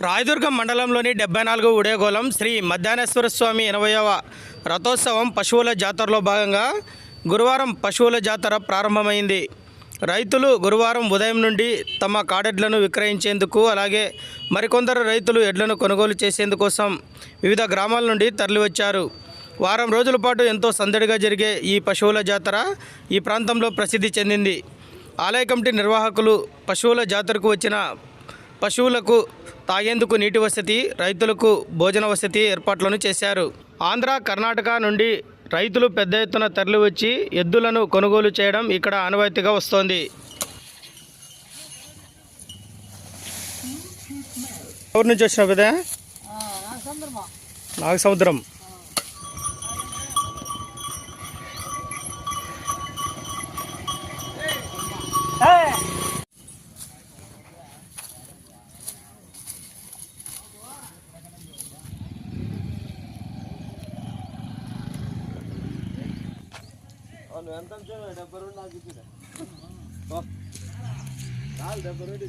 రాయదుర్గం మండలంలోని డెబ్బై నాలుగు ఉడేగోళం శ్రీ మధ్యాహ్నేశ్వర స్వామి ఎనభైవ రథోత్సవం పశువుల జాతరలో భాగంగా గురువారం పశువుల జాతర ప్రారంభమైంది. రైతులు గురువారం ఉదయం నుండి తమ కాడెడ్లను విక్రయించేందుకు అలాగే మరికొందరు రైతులు ఎడ్లను కొనుగోలు చేసేందుకోసం వివిధ గ్రామాల నుండి తరలివచ్చారు. వారం రోజుల పాటు ఎంతో సందడిగా జరిగే ఈ పశువుల జాతర ఈ ప్రాంతంలో ప్రసిద్ధి చెందింది. ఆలయ కమిటీ నిర్వాహకులు పశువుల జాతరకు వచ్చిన పశువులకు తాగేందుకు నీటి వసతి రైతులకు భోజన వసతి ఏర్పాట్లను చేశారు. ఆంధ్ర కర్ణాటక నుండి రైతులు పెద్ద ఎత్తున తరలివచ్చి ఎద్దులను కొనుగోలు చేయడం ఇక్కడ ఆనవాయితీగా వస్తోంది. ఎవరి నుంచి వచ్చిన పెద్ద? డెబ్బై సముద్రం ఇది